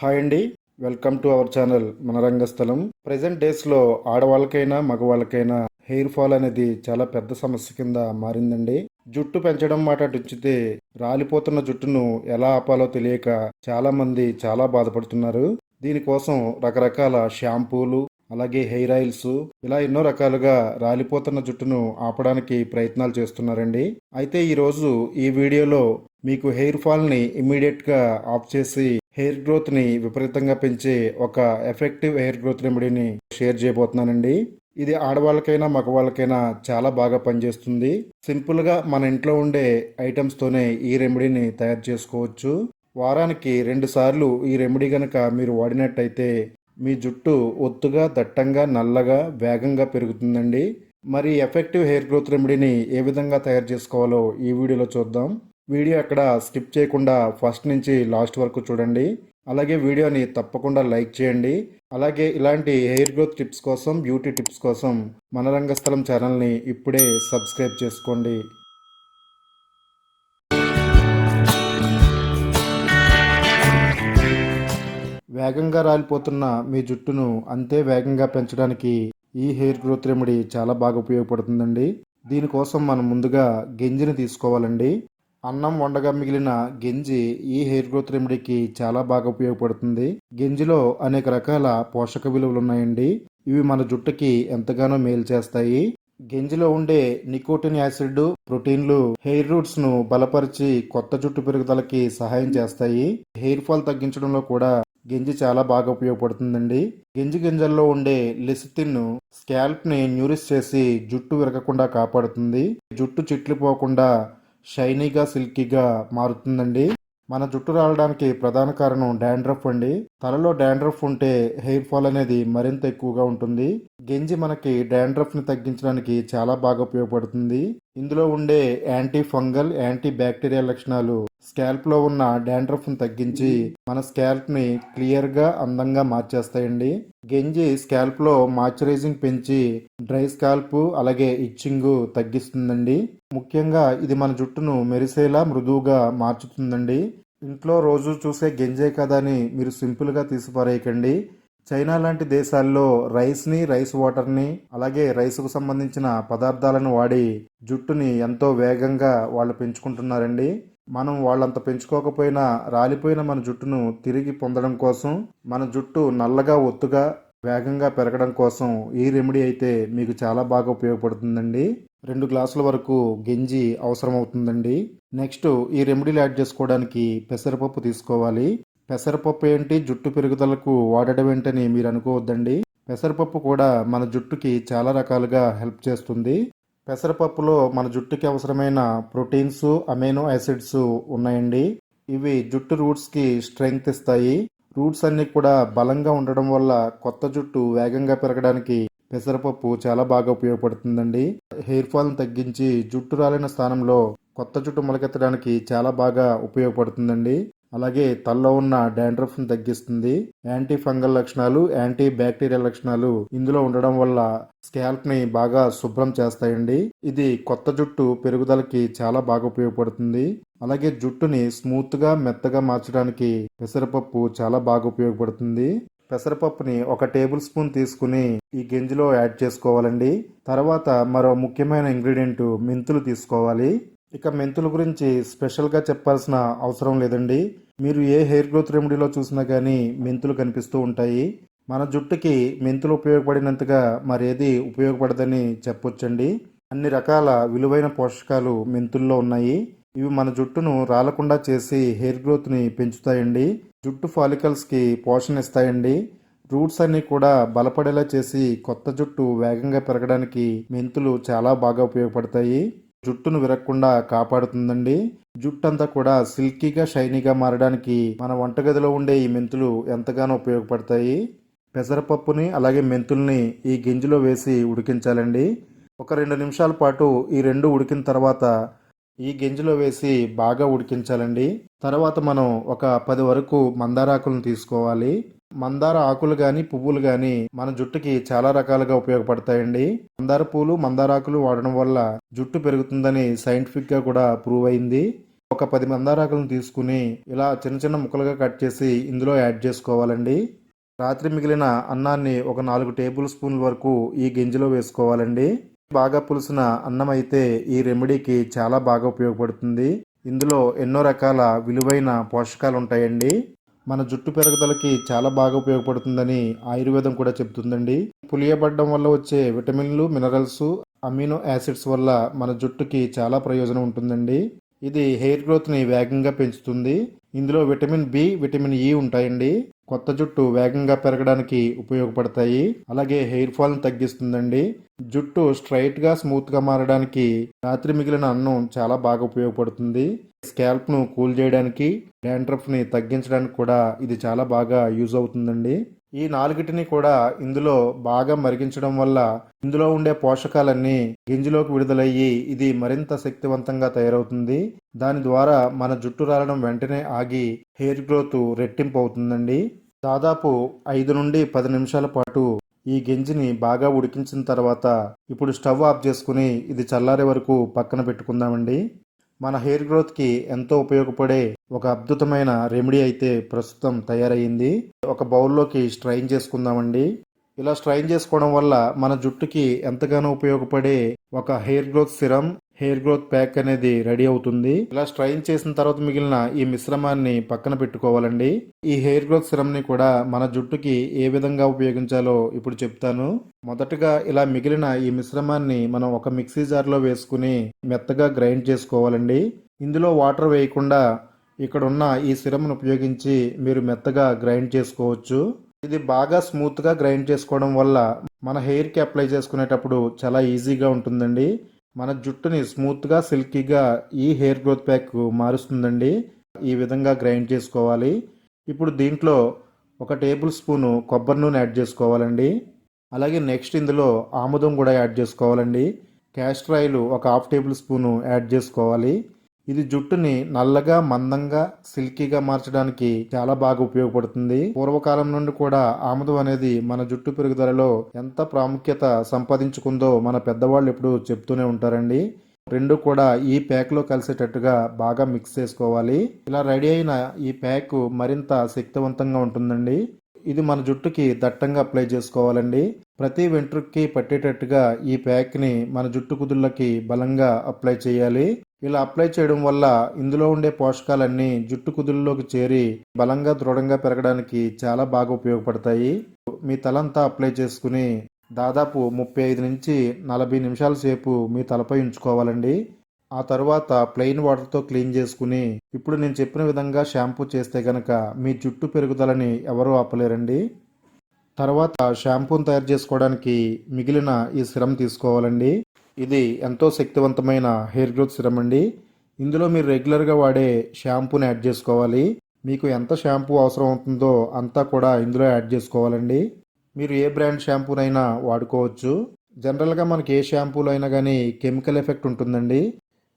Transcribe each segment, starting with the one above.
Hi అండి. Welcome to our channel మన రంగస్థలం present డేస్లో ఆడవాళ్ళకైనా మగవాళ్ళకైనా హెయిర్ ఫాల్ అనేది చాలా పెద్ద సమస్య కింద మారిందండి. జుట్టు పెంచడం మాట ఉంచితే రాలిపోతున్న జుట్టును ఎలా ఆపాలో తెలియక చాలామంది చాలా బాధపడుతున్నారు. దీనికోసం రకరకాల షాంపూలు అలాగే హెయిర్ ఆయిల్స్ ఇలా ఎన్నో రకాలుగా రాలిపోతున్న జుట్టును ఆపడానికి ప్రయత్నాలు చేస్తున్నారండి. అయితే ఈరోజు ఈ వీడియోలో మీకు హెయిర్ ఫాల్ని ఇమీడియట్గా ఆఫ్ చేసి హెయిర్ గ్రోత్ని విపరీతంగా పెంచే ఒక ఎఫెక్టివ్ హెయిర్ గ్రోత్ రెమెడీని షేర్ చేయబోతున్నానండి. ఇది ఆడవాళ్ళకైనా మగవాళ్ళకైనా చాలా బాగా పనిచేస్తుంది. సింపుల్గా మన ఇంట్లో ఉండే ఐటమ్స్తోనే ఈ రెమెడీని తయారు చేసుకోవచ్చు. వారానికి రెండు సార్లు ఈ రెమెడీ కనుక మీరు వాడినట్టయితే మీ జుట్టు ఒత్తుగా దట్టంగా నల్లగా వేగంగా పెరుగుతుందండి. మరి ఎఫెక్టివ్ హెయిర్ గ్రోత్ రెమెడీని ఏ విధంగా తయారు చేసుకోవాలో ఈ వీడియోలో చూద్దాం. వీడియో అక్కడ స్కిప్ చేయకుండా ఫస్ట్ నుంచి లాస్ట్ వరకు చూడండి. అలాగే వీడియోని తప్పకుండా లైక్ చేయండి. అలాగే ఇలాంటి హెయిర్ గ్రోత్ టిప్స్ కోసం బ్యూటీ టిప్స్ కోసం మన రంగస్థలం ఛానల్ని ఇప్పుడే సబ్స్క్రైబ్ చేసుకోండి. వేగంగా రాలిపోతున్న మీ జుట్టును అంతే వేగంగా పెంచడానికి ఈ హెయిర్ గ్రోత్ రెమెడీ చాలా బాగా ఉపయోగపడుతుందండి. దీనికోసం మనం ముందుగా గింజని తీసుకోవాలండి. అన్నం వండగా మిగిలిన గింజి ఈ హెయిర్ గ్రోత్ రెమెడీకి చాలా బాగా ఉపయోగపడుతుంది. గింజిలో అనేక రకాల పోషక విలువలు ఉన్నాయండి. ఇవి మన జుట్టుకి ఎంతగానో మేలు చేస్తాయి. గింజిలో ఉండే నికోటిన్ యాసిడ్ ప్రోటీన్లు హెయిర్ రూట్స్ను బలపరిచి కొత్త జుట్టు పెరుగుదలకి సహాయం చేస్తాయి. హెయిర్ ఫాల్ తగ్గించడంలో కూడా గింజి చాలా బాగా ఉపయోగపడుతుందండి. గింజి గింజల్లో ఉండే లెసితిన్ స్కాల్ప్ని న్యూరిస్ చేసి జుట్టు విరగకుండా కాపాడుతుంది. జుట్టు చిట్లిపోకుండా షైనీగా సిల్కీగా మారుతుందండి. మన జుట్టు రాలడానికి ప్రధాన కారణం డాండ్రఫ్ అండి. తలలో డాండ్రఫ్ ఉంటే హెయిర్ ఫాల్ అనేది మరింత ఎక్కువగా ఉంటుంది. గెంజి మనకి డాండ్రఫ్ని తగ్గించడానికి చాలా బాగా ఉపయోగపడుతుంది. ఇందులో ఉండే యాంటీ ఫంగల్ యాంటీ బ్యాక్టీరియల్ లక్షణాలు స్కాల్ప్లో ఉన్న డాండ్రఫ్ను తగ్గించి మన స్కాల్ప్ని క్లియర్గా అందంగా మార్చేస్తాయండి. గెంజి స్కాల్ప్లో మాయిశ్చరైజింగ్ పెంచి డ్రై స్కాల్ప్ అలాగే ఇచ్చింగ్ తగ్గిస్తుందండి. ముఖ్యంగా ఇది మన జుట్టును మెరిసేలా మృదువుగా మార్చుతుందండి. ఇంట్లో రోజు చూసే గెంజే కదా అని మీరు సింపుల్గా తీసిపారేయకండి. చైనా లాంటి దేశాల్లో రైస్ని రైస్ వాటర్ని అలాగే రైస్కు సంబంధించిన పదార్థాలను వాడి జుట్టుని ఎంతో వేగంగా వాళ్ళు పెంచుకుంటున్నారండి. మనం వాళ్ళంత పెంచుకోకపోయినా రాలిపోయిన మన జుట్టును తిరిగి పొందడం కోసం మన జుట్టు నల్లగా ఒత్తుగా వేగంగా పెరగడం కోసం ఈ రెమెడీ అయితే మీకు చాలా బాగా ఉపయోగపడుతుందండి. రెండు గ్లాసుల వరకు గెంజి అవసరం అవుతుందండి నెక్స్ట్ ఈ రెమెడీలు యాడ్ చేసుకోవడానికి పెసరపప్పు తీసుకోవాలి. పెసరపప్పు ఏంటి? జుట్టు పెరుగుదలకు వాడడం ఏంటని మీరు అనుకోవద్దండి. పెసరపప్పు కూడా మన జుట్టుకి చాలా రకాలుగా హెల్ప్ చేస్తుంది. పెసరపప్పులో మన జుట్టుకి అవసరమైన ప్రోటీన్స్ అమైనో యాసిడ్స్ ఉన్నాయండి. ఇవి జుట్టు రూట్స్కి స్ట్రెంగ్త్ ఇస్తాయి. రూట్స్ అన్నీ కూడా బలంగా ఉండడం వల్ల కొత్త జుట్టు వేగంగా పెరగడానికి పెసరపప్పు చాలా బాగా ఉపయోగపడుతుందండి. హెయిర్ ఫాల్ని తగ్గించి జుట్టు రాలిన స్థానంలో కొత్త జుట్టు మొలకెత్తడానికి చాలా బాగా ఉపయోగపడుతుందండి. అలాగే తల్లో ఉన్న డాండ్రఫ్ను తగ్గిస్తుంది. యాంటీ ఫంగల్ లక్షణాలు యాంటీ బ్యాక్టీరియల్ లక్షణాలు ఇందులో ఉండడం వల్ల స్కాల్ప్ని బాగా శుభ్రం చేస్తాయండి. ఇది కొత్త జుట్టు పెరుగుదలకి చాలా బాగా ఉపయోగపడుతుంది. అలాగే జుట్టుని స్మూత్గా మెత్తగా మార్చడానికి పెసరపప్పు చాలా బాగా ఉపయోగపడుతుంది. పెసరపప్పుని ఒక టేబుల్ స్పూన్ తీసుకుని ఈ గింజలో యాడ్ చేసుకోవాలండి. తర్వాత మరో ముఖ్యమైన ఇంగ్రీడియంట్ మెంతులు తీసుకోవాలి. ఇక మెంతుల గురించి స్పెషల్గా చెప్పాల్సిన అవసరం లేదండి. మీరు ఏ హెయిర్ గ్రోత్ రెమెడీలో చూసినా కానీ మెంతులు కనిపిస్తూ ఉంటాయి. మన జుట్టుకి మెంతులు ఉపయోగపడినంతగా మరేది ఉపయోగపడదని చెప్పొచ్చండి. అన్ని రకాల విలువైన పోషకాలు మెంతుల్లో ఉన్నాయి. ఇవి మన జుట్టును రాలకుండా చేసి హెయిర్ గ్రోత్ని పెంచుతాయండి. జుట్టు ఫాలికల్స్కి పోషణ ఇస్తాయండి రూట్స్ అన్నీ కూడా బలపడేలా చేసి కొత్త జుట్టు వేగంగా పెరగడానికి మెంతులు చాలా బాగా ఉపయోగపడతాయి. జుట్టును విరగకుండా కాపాడుతుందండి. జుట్టు అంతా కూడా సిల్కీగా షైనీగా మారడానికి మన వంటగదిలో ఉండే ఈ మెంతులు ఎంతగానో ఉపయోగపడతాయి. పెసరపప్పుని అలాగే మెంతుల్ని ఈ గింజలో వేసి ఉడికించాలండి. ఒక రెండు నిమిషాల పాటు ఈ రెండు ఉడికిన తర్వాత ఈ గింజలో వేసి బాగా ఉడికించాలండి. తర్వాత మనం ఒక పది వరకు మందార ఆకులను తీసుకోవాలి. మందార ఆకులు కానీ పువ్వులు కానీ మన జుట్టుకి చాలా రకాలుగా ఉపయోగపడతాయండి. మందార పూలు మందార ఆకులు వాడడం వల్ల జుట్టు పెరుగుతుందని సైంటిఫిక్గా కూడా ప్రూవ్ అయింది. ఒక పది మందార ఆకులను తీసుకుని ఇలా చిన్న చిన్న ముక్కలుగా కట్ చేసి ఇందులో యాడ్ చేసుకోవాలండి. రాత్రి మిగిలిన అన్నాన్ని ఒక నాలుగు టేబుల్ స్పూన్ల వరకు ఈ గింజలో వేసుకోవాలండి. బాగా పులుసిన అన్నం అయితే ఈ రెమెడీకి చాలా బాగా ఉపయోగపడుతుంది. ఇందులో ఎన్నో రకాల విలువైన పోషకాలు ఉంటాయండి మన జుట్టు పెరుగుదలకి చాలా బాగా ఉపయోగపడుతుందని ఆయుర్వేదం కూడా చెబుతుందండి. పులియబడడం వల్ల వచ్చే విటమిన్లు మినరల్స్ అమినో యాసిడ్స్ వల్ల మన జుట్టుకి చాలా ప్రయోజనం ఉంటుందండి. ఇది హెయిర్ గ్రోత్ని వేగంగా పెంచుతుంది. ఇందులో విటమిన్ బి విటమిన్ ఇ ఉంటాయండి. కొత్త జుట్టు వేగంగా పెరగడానికి ఉపయోగపడతాయి. అలాగే హెయిర్ ఫాల్ని తగ్గిస్తుందండి. జుట్టు స్ట్రైట్గా స్మూత్గా మారడానికి రాత్రి మిగిలిన అన్నం చాలా బాగా ఉపయోగపడుతుంది. స్కాల్ప్ను కూల్ చేయడానికి డాండ్రఫ్ని తగ్గించడానికి కూడా ఇది చాలా బాగా యూజ్ అవుతుందండి. ఈ నాలుగిటిని కూడా ఇందులో బాగా మరిగించడం వల్ల ఇందులో ఉండే పోషకాలన్నీ గింజలోకి విడుదలయ్యి ఇది మరింత శక్తివంతంగా తయారవుతుంది. దాని ద్వారా మన జుట్టు రాలడం వెంటనే ఆగి హెయిర్ గ్రోత్ రెట్టింపు అవుతుందండి. దాదాపు ఐదు నుండి పది నిమిషాల పాటు ఈ గింజిని బాగా ఉడికించిన తర్వాత ఇప్పుడు స్టవ్ ఆఫ్ చేసుకుని ఇది చల్లారే వరకు పక్కన పెట్టుకుందామండి. మన హెయిర్ గ్రోత్కి ఎంతో ఉపయోగపడే ఒక అద్భుతమైన రెమెడీ అయితే ప్రస్తుతం తయారైంది ఒక బౌల్లోకి స్ట్రైన్ చేసుకుందామండి. ఇలా స్ట్రైన్ చేసుకోవడం వల్ల మన జుట్టుకి ఎంతగానో ఉపయోగపడే ఒక hair growth serum hair growth pack అనేది రెడీ అవుతుంది. ఇలా స్ట్రైన్ చేసిన తర్వాత మిగిలిన ఈ మిశ్రమాన్ని పక్కన పెట్టుకోవాలండి. ఈ హెయిర్ గ్రోత్ సిరం ని కూడా మన జుట్టుకి ఏ విధంగా ఉపయోగించాలో ఇప్పుడు చెప్తాను. మొదటగా ఇలా మిగిలిన ఈ మిశ్రమాన్ని మనం ఒక మిక్సీ జార్లో వేసుకుని మెత్తగా గ్రైండ్ చేసుకోవాలండి. ఇందులో వాటర్ వేయకుండా ఇక్కడ ఉన్న ఈ సిరమ్ను ఉపయోగించి మీరు మెత్తగా గ్రైండ్ చేసుకోవచ్చు. ఇది బాగా స్మూత్గా గ్రైండ్ చేసుకోవడం వల్ల మన హెయిర్కి అప్లై చేసుకునేటప్పుడు చాలా ఈజీగా ఉంటుందండి. మన జుట్టుని స్మూత్గా సిల్కీగా ఈ హెయిర్ గ్రోత్ ప్యాక్ మారుస్తుందండి. ఈ విధంగా గ్రైండ్ చేసుకోవాలి. ఇప్పుడు దీంట్లో ఒక టేబుల్ స్పూను కొబ్బరి నూనె యాడ్ చేసుకోవాలండి. అలాగే నెక్స్ట్ ఇందులో ఆముదం కూడా యాడ్ చేసుకోవాలండి. క్యాస్టర్ ఆయిల్ ఒక హాఫ్ టేబుల్ స్పూను యాడ్ చేసుకోవాలి. ఇది జుట్టుని నల్లగా మందంగా సిల్కీగా మార్చడానికి చాలా బాగా ఉపయోగపడుతుంది. పూర్వకాలం నుండి కూడా ఆముదం అనేది మన జుట్టు పెరుగుదలలో ఎంత ప్రాముఖ్యత సంపాదించుకుందో మన పెద్దవాళ్ళు ఎప్పుడు చెప్తూనే ఉంటారండి. రెండు కూడా ఈ ప్యాక్లో కలిసేటట్టుగా బాగా మిక్స్ చేసుకోవాలి. ఇలా రెడీ అయిన ఈ ప్యాక్ మరింత శక్తివంతంగా ఉంటుందండి. ఇది మన జుట్టుకి దట్టంగా అప్లై చేసుకోవాలండి. ప్రతి వెంట్రుక్కి పట్టేటట్టుగా ఈ ప్యాక్ని మన జుట్టు కుదుళ్ళకి బలంగా అప్లై చేయాలి. ఇలా అప్లై చేయడం వల్ల ఇందులో ఉండే పోషకాలన్నీ జుట్టు కుదుల్లోకి చేరి బలంగా దృఢంగా పెరగడానికి చాలా బాగా ఉపయోగపడతాయి. మీ తలంతా అప్లై చేసుకుని దాదాపు ముప్పై ఐదు నుంచి నలభై నిమిషాల సేపు మీ తలపై ఉంచుకోవాలండి. ఆ తర్వాత ప్లెయిన్ వాటర్తో క్లీన్ చేసుకుని ఇప్పుడు నేను చెప్పిన విధంగా షాంపూ చేస్తే కనుక మీ జుట్టు పెరుగుదలని ఎవరూ ఆపలేరండి. తర్వాత షాంపూని తయారు చేసుకోవడానికి మిగిలిన ఈ సిరం తీసుకోవాలండి. ఇది ఎంతో శక్తివంతమైన హెయిర్ గ్రోత్ సిరం అండి. ఇందులో మీరు రెగ్యులర్గా వాడే షాంపూని యాడ్ చేసుకోవాలి. మీకు ఎంత షాంపూ అవసరం అవుతుందో అంతా కూడా ఇందులో యాడ్ చేసుకోవాలండి. మీరు ఏ బ్రాండ్ షాంపూనైనా వాడుకోవచ్చు. జనరల్గా మనకి ఏ షాంపూలో అయినా కానీ కెమికల్ ఎఫెక్ట్ ఉంటుందండి.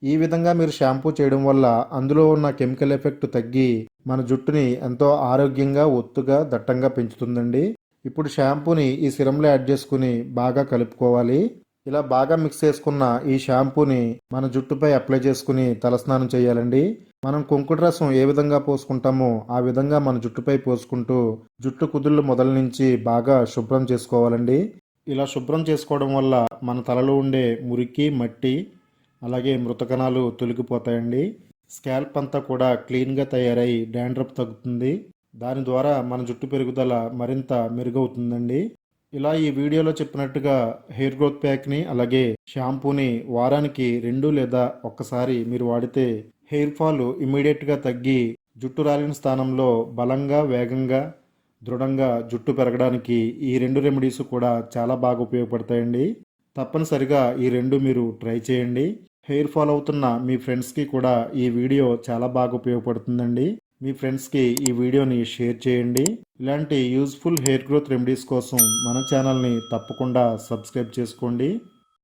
ఈ విధంగా మీరు షాంపూ చేయడం వల్ల అందులో ఉన్న కెమికల్ ఎఫెక్ట్ తగ్గి మన జుట్టుని ఎంతో ఆరోగ్యంగా ఒత్తుగా దట్టంగా పెంచుతుందండి. ఇప్పుడు షాంపూని ఈ సిరంలో యాడ్ చేసుకుని బాగా కలుపుకోవాలి. ఇలా బాగా మిక్స్ చేసుకున్న ఈ షాంపూని మన జుట్టుపై అప్లై చేసుకుని తలస్నానం చేయాలండి. మనం కుంకుడు రసం ఏ విధంగా పోసుకుంటామో ఆ విధంగా మన జుట్టుపై పోసుకుంటూ జుట్టు కుదుళ్ళు మొదల నుంచి బాగా శుభ్రం చేసుకోవాలండి. ఇలా శుభ్రం చేసుకోవడం వల్ల మన తలలో ఉండే మురికి మట్టి అలాగే మృతకణాలు తొలగిపోతాయండి. స్కాల్ప్ అంతా కూడా క్లీన్గా తయారై డాండ్రప్ తగ్గుతుంది. దాని ద్వారా మన జుట్టు పెరుగుదల మరింత మెరుగవుతుందండి. ఇలా ఈ వీడియోలో చెప్పినట్టుగా హెయిర్ గ్రోత్ ప్యాక్ని అలాగే షాంపూని వారానికి రెండు లేదా ఒక్కసారి మీరు వాడితే హెయిర్ ఫాల్ ఇమీడియట్గా తగ్గి జుట్టు రాలిన స్థానంలో బలంగా వేగంగా దృఢంగా జుట్టు పెరగడానికి ఈ రెండు రెమెడీస్ కూడా చాలా బాగా ఉపయోగపడతాయండి. తప్పనిసరిగా ఈ రెండు మీరు ట్రై చేయండి. హెయిర్ ఫాల్ అవుతున్న మీ ఫ్రెండ్స్కి కూడా ఈ వీడియో చాలా బాగా ఉపయోగపడుతుందండి. మీ ఫ్రెండ్స్కి ఈ వీడియోని షేర్ చేయండి. ఇలాంటి యూస్ఫుల్ హెయిర్ గ్రోత్ రెమెడీస్ కోసం మన ఛానల్ని తప్పకుండా సబ్స్క్రైబ్ చేసుకోండి.